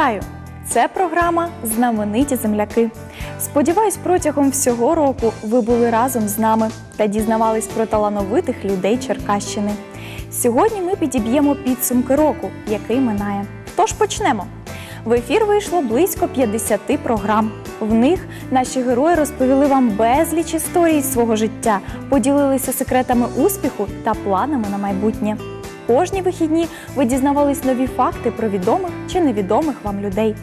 Вітаю! Це програма Знамениті земляки. Сподіваюсь, протягом всього року ви були разом з нами та дізнавались про талановитих людей Черкащини. Сьогодні ми підіб'ємо підсумки року, який минає. Тож почнемо. В ефір вийшло близько 50 програм. В них наші герої розповіли вам безліч історій свого життя, поділилися секретами успіху та планами на майбутнє. Кожні вихідні ви дізнавались нові факти про відомих чи невідомих вам людей.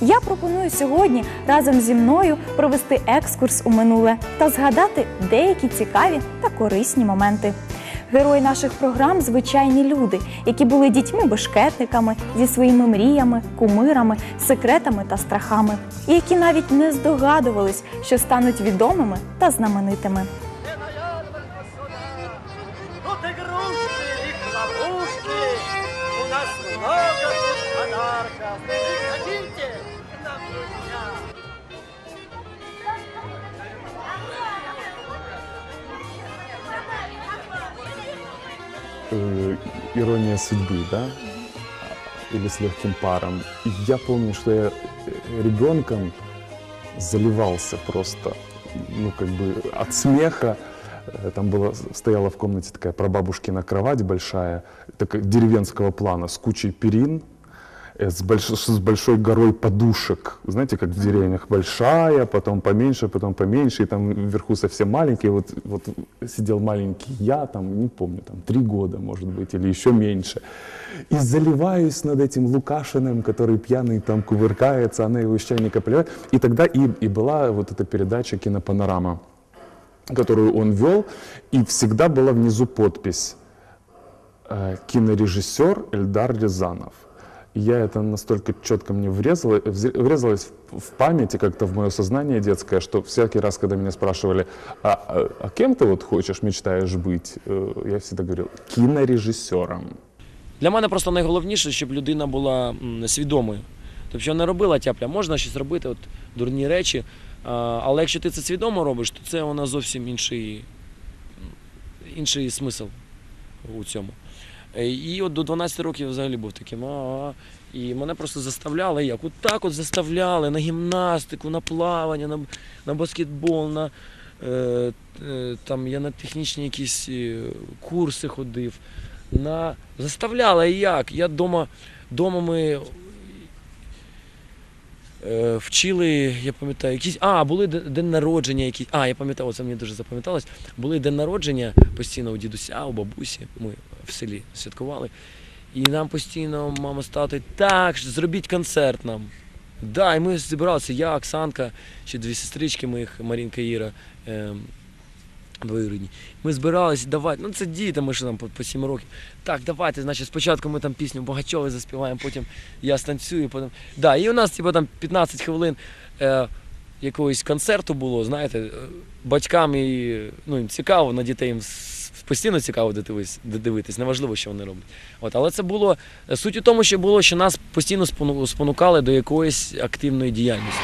Я пропоную сьогодні разом зі мною провести екскурс у минуле та згадати деякі цікаві та корисні моменти. Герої наших програм звичайні люди, які були дітьми-бешкетниками зі своїми мріями, кумирами, секретами та страхами, і які навіть не здогадувались, що стануть відомими та знаменитими. И хлопушки. У нас много тут подарков. Приходите к нам, друзья. э, ирония судьбы, да, или с легким паром. И я помню, что я э, ребенком заливался просто, ну как бы от смеха. Э, Там была, стояла в комнате такая прабабушкина кровать большая, такая деревенского плана, с кучей перин, э, с, больш- с большой горой подушек. Знаете, как в деревнях большая, потом поменьше, потом поменьше, и там вверху совсем маленькие. Вот, вот сидел маленький я, там, не помню, там три года, может быть, или еще меньше. И заливаюсь над этим Лукашиным, который пьяный там кувыркается, она его из чайника поливает. И тогда и, и была вот эта передача «Кинопанорама», которую он вел, и всегда была внизу подпись э, кинорежиссер Эльдар Рязанов. И я это настолько четко мне врезало, взе- врезалось в, в память и как-то в мое сознание детское, что всякий раз, когда меня спрашивали, а, а- а кем ты вот хочешь, мечтаешь быть, э, я всегда говорил, кинорежиссером. Для мене просто найголовніше, щоб людина була м, свідомою. Тобто не робила тяпля, можна щось робити, от, дурні речі. а, Але якщо ти це свідомо робиш, то це вона зовсім інший, інший смисл у цьому. Е, І от до 12 років я взагалі був таким. А-а-а. І мене просто заставляли як? От так от заставляли на гімнастику, на плавання, на, на баскетбол, на, е, е, там, я на технічні якісь е, курси ходив. На... Заставляли як? Я дома, дома ми е, вчили, я пам'ятаю, якісь. А, були день народження якісь. А, я пам'ятаю, оце мені дуже запам'яталось. Були день народження постійно у дідуся, у бабусі. Ми в селі святкували. І нам постійно мама з татою, так, зробіть концерт нам. Да, і ми зібралися, я, Оксанка, ще дві сестрички моїх, Марінка Іра. Двоюрідні. Ми збиралися, давайте, ну це діти, ми ще там по, по 7 років. Так, давайте, значить, спочатку ми там пісню Богачові заспіваємо, потім я станцюю, потім. Да, і у нас типу, там 15 хвилин е, якогось концерту було, знаєте, е, батькам і, ну, їм цікаво, на дітей їм постійно цікаво дивитись, дивитись, неважливо, що вони роблять. От, але це було суть у тому, що було, що нас постійно спону- спонукали до якоїсь активної діяльності.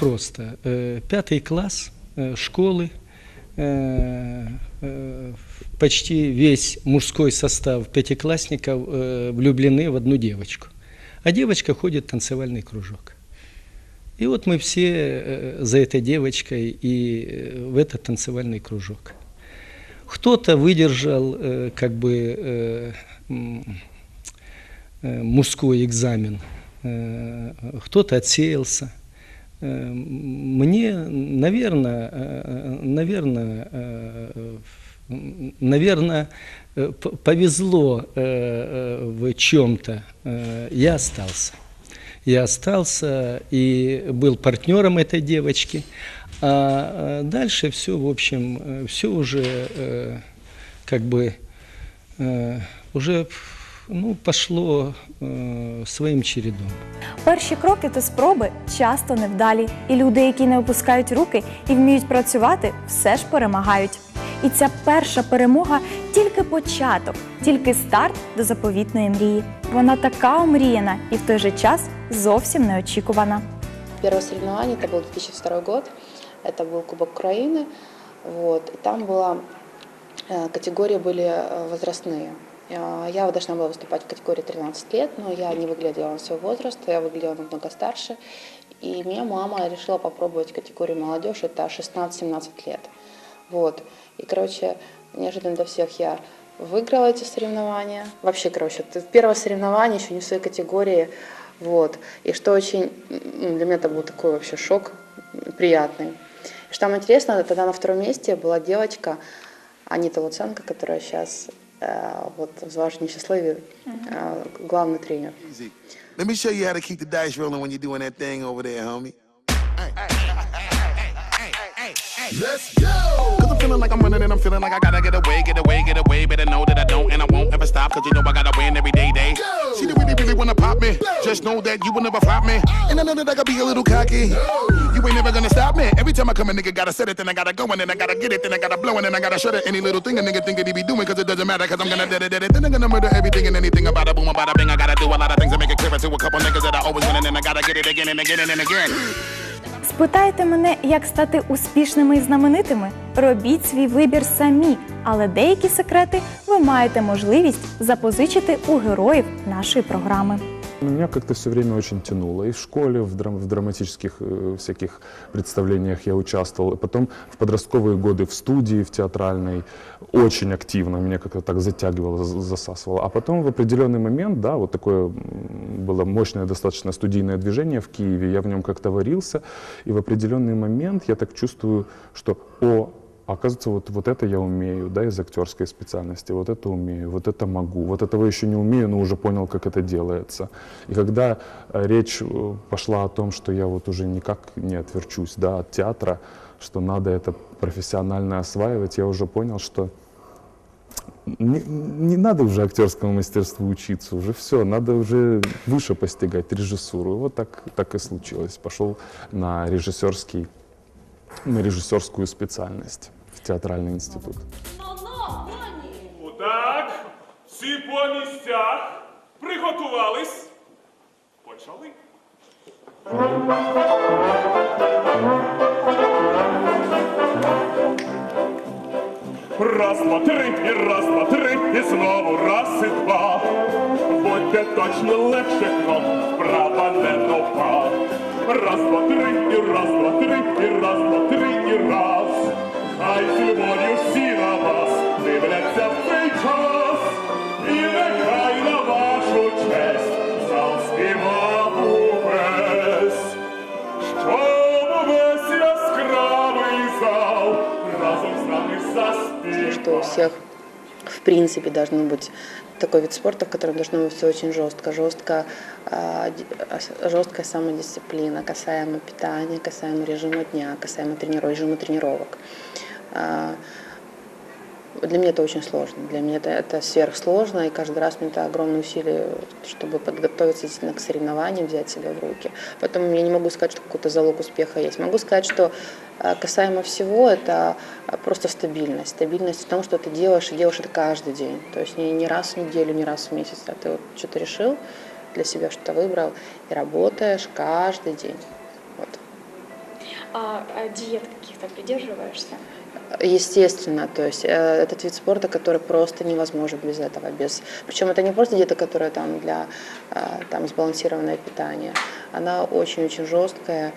Просто. Э, Пятый класс э, школы, э, почти весь мужской состав пятиклассников влюблены в одну девочку. А девочка ходит в танцевальный кружок. И вот мы все за этой девочкой и в этот танцевальный кружок. Кто-то выдержал как бы мужской экзамен, кто-то отсеялся. Э, Мне, наверное, наверное, наверное, э, п- повезло э, э, в чем-то. Э, Я остался. Я остался и был партнером этой девочки. А э, дальше все, в общем, все уже э, как бы э, уже ну, пошло э, своим чередом. Перші кроки та спроби часто невдалі, і люди, які не опускають руки і вміють працювати, все ж перемагають. І ця перша перемога тільки початок, тільки старт до заповітної мрії. Вона така омріяна і в той же час зовсім неочікувана. Первое соревнование это был 2002 год, это был Кубок Украины, вот, и там была э, категории были э, возрастные. Э, Я должна была выступать в категории 13 лет, но я не выглядела на свой возраст, я выглядела намного старше. И меня мама решила попробовать категорию молодежь, это 16-17 лет. Вот. И, короче, неожиданно для всех я выиграла эти соревнования. Вообще, короче, первое соревнование, еще не в своей категории. Вот. И что очень, ну, для меня это был такой вообще шок приятный. Что там интересно, тогда на втором месте была девочка Анита Луценко, которая сейчас вот в «Зважении счастливе» э, главный тренер. Easy. Let me show you how to keep the dice rolling when you're doing that thing over there, homie. Let's go! Cause I'm feeling like I'm running and I'm feeling like I gotta get away, get away, get away. Better know that I don't and I won't ever stop. Cause you know I gotta win every day, day. She didn't really, really wanna pop me. Just know that you will never flop me. And I know that I gotta be a little cocky. You ain't never gonna stop me. Every time I come, a nigga gotta set it, then I gotta go, and then I gotta get it, then I gotta blow, and then I gotta shut it. Any little thing a nigga think that he be doing, cause it doesn't matter, cause I'm gonna dead it, dead it. Then I'm gonna murder everything and anything about a boom, about a bing. I gotta do a lot of things to make it clearer to a couple niggas that I always win, and then I gotta get it again and again and again. Спитаєте мене, як стати успішними і знаменитими? Робіть свій вибір самі, але деякі секрети ви маєте можливість запозичити у героїв нашої програми. Меня как-то все время очень тянуло. И в школе, в, драм- в драматических э, всяких представлениях я участвовал. И потом в подростковые годы в студии, в театральной, очень активно. Меня как-то так затягивало, за- засасывало. А потом в определенный момент, да, вот такое м, было мощное достаточно студийное движение в Киеве. Я в нем как-то варился. И в определенный момент я так чувствую, что, о, Оказывается, вот, вот это я умею, да, из актерской специальности, вот это умею, вот это могу, вот этого еще не умею, но уже понял, как это делается. И когда э, речь э, пошла о том, что я вот уже никак не отверчусь, да, от театра, что надо это профессионально осваивать, я уже понял, что не, не надо уже актерскому мастерству учиться, уже все, надо уже выше постигать режиссуру. И вот так, так и случилось. Пошел на режиссерский, на режиссерскую специальность в театральный институт. Так, всі по місцях. Приготувались. Почали. Раз, два, три, і раз, два, три, і знову раз і два. Будьте точно легше крок, вправа не нога. Раз, два, три, і раз, два, три, і раз, два, три. Хай з любов'ю всі на вас дивляться в цей час. І нехай на вашу честь зал співав увесь. Щоб весь яскравий зал разом з нами заспівав. что у всех в принципе должно быть такой вид спорта, в котором должно быть все очень жестко, жестко, а, ди- а, жесткая самодисциплина, касаемо питания, касаемо режима дня, касаемо трениров- режима тренировок. А, Для меня это очень сложно, для меня это, это сверхсложно, и каждый раз мне это огромные усилия, чтобы подготовиться действительно к соревнованиям, взять себя в руки. Поэтому я не могу сказать, что какой-то залог успеха есть. Могу сказать, что э, касаемо всего, это э, просто стабильность. Стабильность в том, что ты делаешь, и делаешь это каждый день. То есть не, не раз в неделю, не раз в месяц, а ты вот что-то решил для себя, что-то выбрал, и работаешь каждый день. Вот. А диет каких-то придерживаешься? Естественно, то есть э, этот вид спорта, который просто невозможен без этого, без, причем это не просто диета, которая там для э, там сбалансированное питание, она очень-очень жесткая,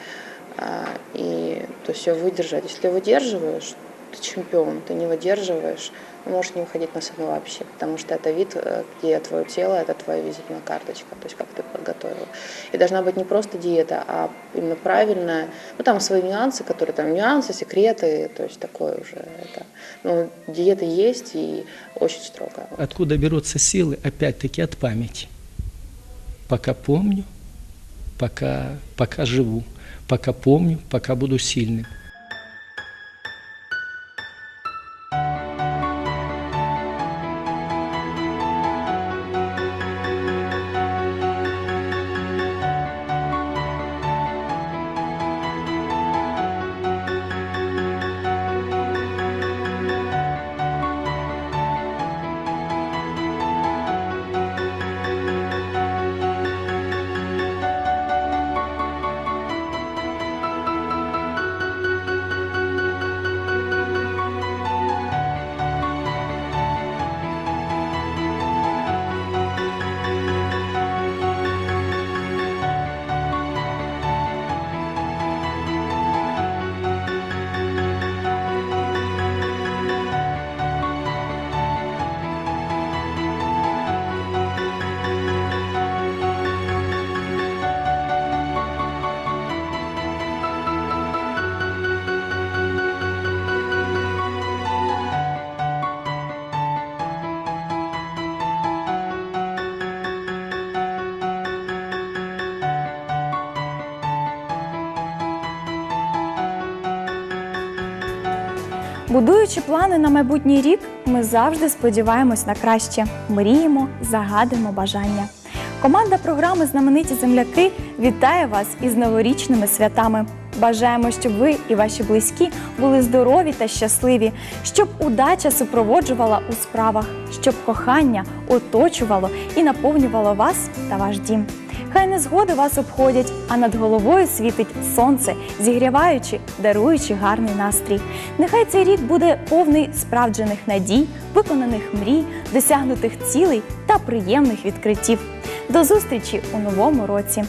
э, и то есть ее выдержать, если ты выдерживаешь, ты чемпион, ты не выдерживаешь, можешь не выходить на сцену вообще, потому что это вид, э, где твое тело, это твоя визитная карточка, то есть как ты подготовил. И должна быть не просто диета, а именно правильная, ну там свои нюансы, которые там нюансы, секреты, то есть такое уже это. Но диета есть и очень строго. Откуда берутся силы? Опять-таки от памяти. Пока помню, пока, пока живу, пока помню, пока буду сильным. Будуючи плани на майбутній рік, ми завжди сподіваємось на краще, мріємо, загадуємо бажання. Команда програми Знамениті земляки вітає вас із новорічними святами. Бажаємо, щоб ви і ваші близькі були здорові та щасливі, щоб удача супроводжувала у справах, щоб кохання оточувало і наповнювало вас та ваш дім. Хай незгоди вас обходять, а над головою світить сонце, зігріваючи, даруючи гарний настрій. Нехай цей рік буде повний справджених надій, виконаних мрій, досягнутих цілей та приємних відкриттів. До зустрічі у новому році!